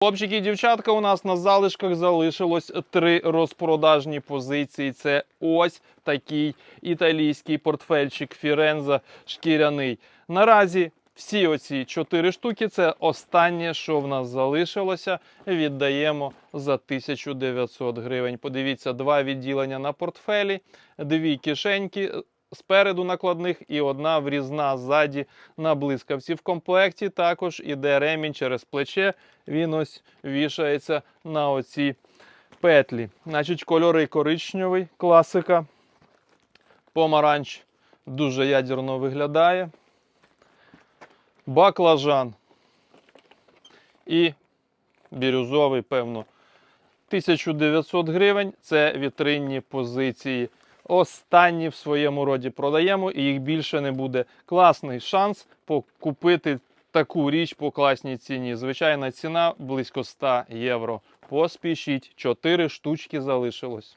Хлопчики і дівчатка, у нас на залишках залишилось три розпродажні позиції. Це ось такий італійський портфельчик Фіренза шкіряний. Наразі всі оці чотири штуки це останнє, що в нас залишилося. Віддаємо за 1900 гривень. Подивіться, два відділення на портфелі, дві кишеньки спереду накладних і одна врізна ззаді на блискавці. В комплекті також іде ремінь через плече. Він ось вішається на оці петлі. Значить, кольори коричневий, класика. Помаранч дуже ядерно виглядає. Баклажан і бірюзовий, певно. 1900 гривень це вітринні позиції. Останні в своєму роді продаємо, і їх більше не буде. Класний шанс покупити таку річ по класній ціні. Звичайна ціна близько 100 євро. Поспішіть, 4 штучки залишилось.